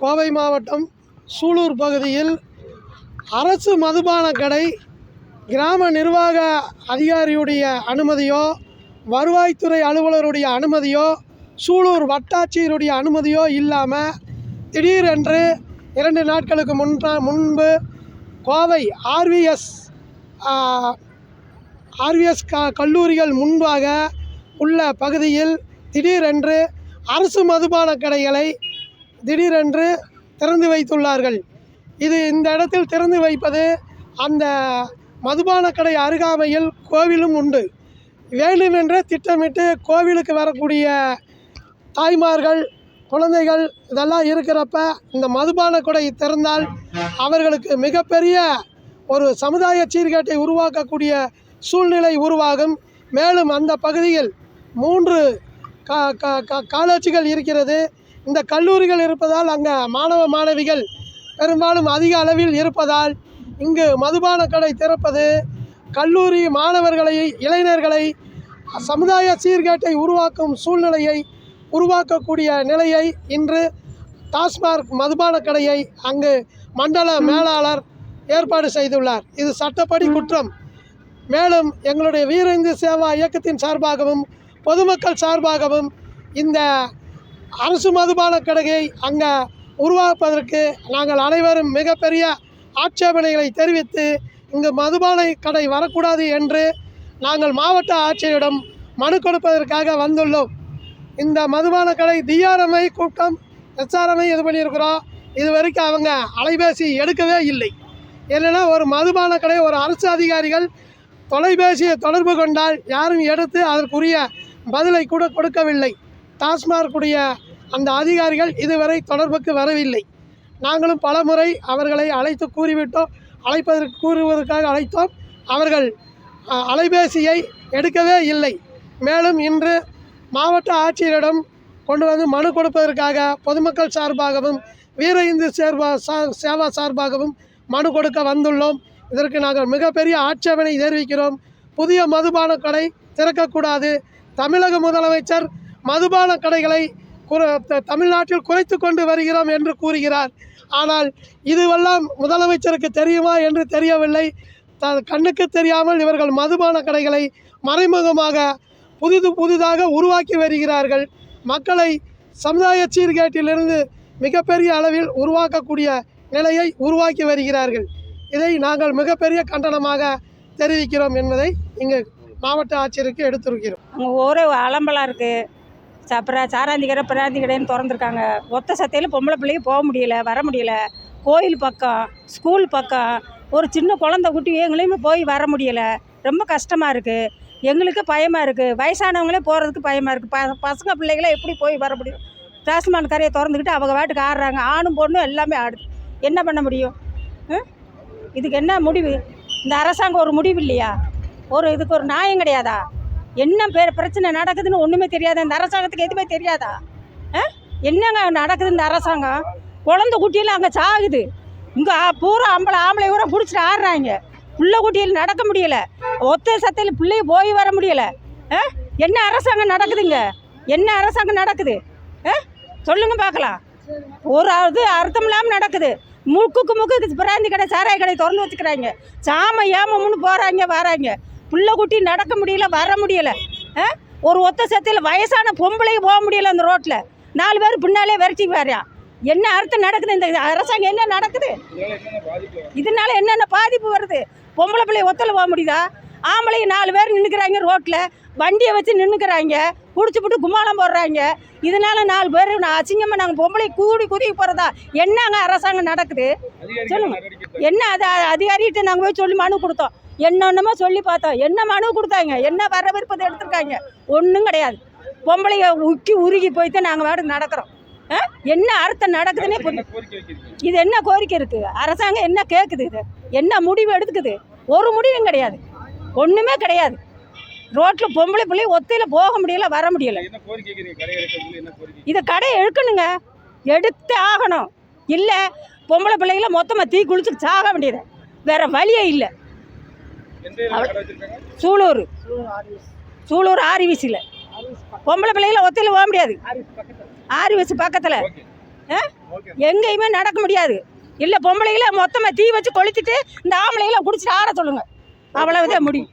கோவை மாவட்டம் சூலூர் பகுதியில் அரசு மதுபான கடை கிராம நிர்வாக அதிகாரியுடைய அனுமதியோ வருவாய்த்துறை அலுவலருடைய அனுமதியோ சூலூர் வட்டாட்சியருடைய அனுமதியோ இல்லாமல் திடீரென்று இரண்டு நாட்களுக்கு முன்பா முன்பு கோவை ஆர்விஎஸ் ஆர்விஎஸ் க கல்லூரிகள் முன்பாக உள்ள பகுதியில் திடீரென்று அரசு மதுபான கடைகளை திடீரென்று திறந்து வைத்துள்ளார்கள். இது இந்த இடத்தில் திறந்து வைப்பது அந்த மதுபான கடை அருகாமையில் கோவிலும் உண்டு. வேண்டுமென்றே திட்டமிட்டு கோவிலுக்கு வரக்கூடிய தாய்மார்கள் குழந்தைகள் இதெல்லாம் இருக்கிறப்ப இந்த மதுபான கடை திறந்தால் அவர்களுக்கு மிகப்பெரிய ஒரு சமுதாய சீர்கேட்டை உருவாக்கக்கூடிய சூழ்நிலை உருவாகும். மேலும் அந்த பகுதியில் மூன்று கா கா கா காலேஜுகள் இருக்கிறது. இந்த கல்லூரிகள் இருப்பதால் அங்கே மாணவ மாணவிகள் பெரும்பாலும் அதிக அளவில் இருப்பதால் இங்கு மதுபான கடை திறப்பது கல்லூரி மாணவர்களை இளைஞர்களை சமுதாய சீர்கேட்டை உருவாக்கும் சூழ்நிலையை உருவாக்கக்கூடிய நிலையை இன்று டாஸ்மார்க் மதுபான கடையை அங்கு மண்டல மேலாளர் ஏற்பாடு செய்துள்ளார். இது சட்டப்படி குற்றம். மேலும் எங்களுடைய வீரந்து சேவா இயக்கத்தின் சார்பாகவும் பொதுமக்கள் சார்பாகவும் இந்த அரசு மதுபான கடையை அங்கே உருவாக்குவதற்கு நாங்கள் அனைவரும் மிகப்பெரிய ஆட்சேபனைகளை தெரிவித்து இங்கு மதுபானை கடை வரக்கூடாது என்று நாங்கள் மாவட்ட ஆட்சியரிடம் மனு கொடுப்பதற்காக வந்துள்ளோம். இந்த மதுபான கடை டிஆர்எம்ஐ கூட்டம் எஸ்ஆர்எம்ஐ இது பண்ணியிருக்கிறோம். இது வரைக்கும் அவங்க அலைபேசி எடுக்கவே இல்லை. இல்லைன்னா ஒரு மதுபான கடை ஒரு அரசு அதிகாரிகள் தொலைபேசியை தொடர்பு கொண்டால் யாரும் எடுத்து அதற்குரிய பதிலை கூட கொடுக்கவில்லை. டாஸ்மார்க்குடைய அந்த அதிகாரிகள் இதுவரை தொடர்புக்கு வரவில்லை. நாங்களும் பலமுறை அவர்களை அழைத்து கூறிவிட்டோம். அழைப்பதற்கு கூறுவதற்காக அழைத்தோம். அவர்கள் அலைபேசியை எடுக்கவே இல்லை. மேலும் இன்று மாவட்ட ஆட்சியரிடம் கொண்டு வந்து மனு கொடுப்பதற்காக பொதுமக்கள் சார்பாகவும் வீர இந்து சேர்வா சா சேவா சார்பாகவும் மனு கொடுக்க வந்துள்ளோம். இதற்கு நாங்கள் மிகப்பெரிய ஆட்சேபனை தெரிவிக்கிறோம். புதிய மதுபான கடை திறக்கக்கூடாது. தமிழக முதலமைச்சர் மதுபான கடைகளை குற த- தமிழ்நாட்டில் குறைத்து கொண்டு வருகிறோம் என்று கூறுகிறார். ஆனால் இதுவெல்லாம் முதலமைச்சருக்கு தெரியுமா என்று தெரியவில்லை. த கண்ணுக்கு தெரியாமல் இவர்கள் மதுபான கடைகளை மறைமுகமாக புதிது புதிதாக உருவாக்கி வருகிறார்கள். மக்களை சமுதாய சீர்கேட்டிலிருந்து மிகப்பெரிய அளவில் உருவாக்கக்கூடிய நிலையை உருவாக்கி வருகிறார்கள். இதை நாங்கள் மிகப்பெரிய கண்டனமாக தெரிவிக்கிறோம் என்பதை இங்கு மாவட்ட ஆட்சியருக்கு எடுத்திருக்கிறோம். ஒரே அலம்பலாக இருக்குது அப்புறம் சாராந்தி கடை பிராந்தி கடைன்னு திறந்துருக்காங்க. ஒத்த சத்தையில் பொம்பளை பிள்ளைங்க போக முடியல வர முடியல. கோயில் பக்கம் ஸ்கூல் பக்கம் ஒரு சின்ன குழந்த குட்டி எங்களையுமே போய் வர முடியல. ரொம்ப கஷ்டமாக இருக்குது எங்களுக்கு பயமாக இருக்குது வயசானவங்களே போகிறதுக்கு பயமாக இருக்குது ப பசங்க பிள்ளைகளை எப்படி போய் வர முடியும்? டாஸ்மான் கரையை திறந்துக்கிட்டு அவங்க வாட்டுக்கு ஆடுறாங்க. ஆணும் பொண்ணும் எல்லாமே ஆடுது என்ன பண்ண முடியும்? ம்? இதுக்கு என்ன முடிவு? இந்த அரசாங்கம் ஒரு முடிவு இல்லையா? ஒரு இதுக்கு ஒரு நியாயம் கிடையாதா? என்ன பேர் பிரச்சனை நடக்குதுன்னு ஒன்றுமே தெரியாதா? இந்த அரசாங்கத்துக்கு எதுவுமே தெரியாதா? ஆ? என்னங்க நடக்குது இந்த அரசாங்கம்? குழந்த குட்டியில் அங்கே சாகுது. இங்கே பூரா ஆம்பளை ஆம்பளை பூரா பிடிச்சிட்டு ஆடுறாங்க. புள்ள குட்டியில் நடக்க முடியலை. ஒத்த சத்தையில் பிள்ளைய போய் வர முடியல. ஆ? என்ன அரசாங்கம் நடக்குதுங்க? என்ன அரசாங்கம் நடக்குது? ஆ? சொல்லுங்க பார்க்கலாம். ஒரு இது அர்த்தம் இல்லாமல் நடக்குது. முக்குக்கு முக்கு பிராந்தி கடை சாராய கடை திறந்து வச்சுக்கிறாங்க. சாம ஏமம்னு போகிறாங்க வராங்க. பிள்ளை குட்டி நடக்க முடியல வர முடியலை. ஆ? ஒரு ஒத்த சத்தியில் வயசான பொம்பளைக்கு போக முடியல அந்த ரோட்டில் நாலு பேர் பின்னாலே விரட்டி வரையா என்ன அர்த்தம் நடக்குது இந்த அரசாங்கம்? என்ன நடக்குது? இதனால என்னென்ன பாதிப்பு வருது? பொம்பளை பிள்ளை ஒத்தல போக முடியுதா? ஆம்பளை நாலு பேர் நின்றுக்கிறாங்க ரோட்டில் வண்டியை வச்சு நின்றுக்கிறாங்க குடிச்சு போட்டு கும்மாளம் போடுறாங்க. இதனால நாலு பேர் நான் அசிங்கமாக நாங்கள் பொம்பளை கூடி குதிக்க போகிறதா என்னங்க அரசாங்கம் நடக்குது? சொல்லுங்க. என்ன அது அதிகாரிகிட்ட நாங்கள் போய் சொல்லி மனு கொடுத்தோம். என்னென்னமோ சொல்லி பார்த்தோம். என்ன மனு கொடுத்தாங்க? என்ன வரவிருப்பதை எடுத்திருக்காங்க? ஒன்றும் கிடையாது. பொம்பளைங்க உக்கி உருகி போய்த்து நாங்கள் வாட்டுக்கு நடக்கிறோம்? என்ன அர்த்தம் நடக்குதுன்னே இது என்ன கோரிக்கை இருக்குது அரசாங்கம் என்ன கேட்குது இது? என்ன முடிவு எடுத்துக்குது? ஒரு முடிவும் கிடையாது. ஒன்றுமே கிடையாது. ரோட்டில் பொம்பளை பிள்ளை ஒத்தையில் போக முடியல வர முடியல? கடை? இதை கடையை எடுக்கணுங்க. எடுத்தே ஆகணும். இல்லை பொம்பளை பிள்ளைங்கள மொத்தமாக தீ குளிச்சு சாக வேண்டியது. வேற வழியே இல்லை. சூலூர். சூலூர் ஆர்விசியில் பொம்பளை பிள்ளைங்கள ஒத்தையில் போக முடியாது. ஆர்விசி பக்கத்தில். எங்கேயுமே நடக்க முடியாது. இல்லை பொம்பளைகளை மொத்தமாக தீ வச்சு கொளுத்திட்டு இந்த ஆம்பளைகளை குடிச்சிட்டு ஆட சொல்லுங்க. அவ்வளவுதான் முடியும்.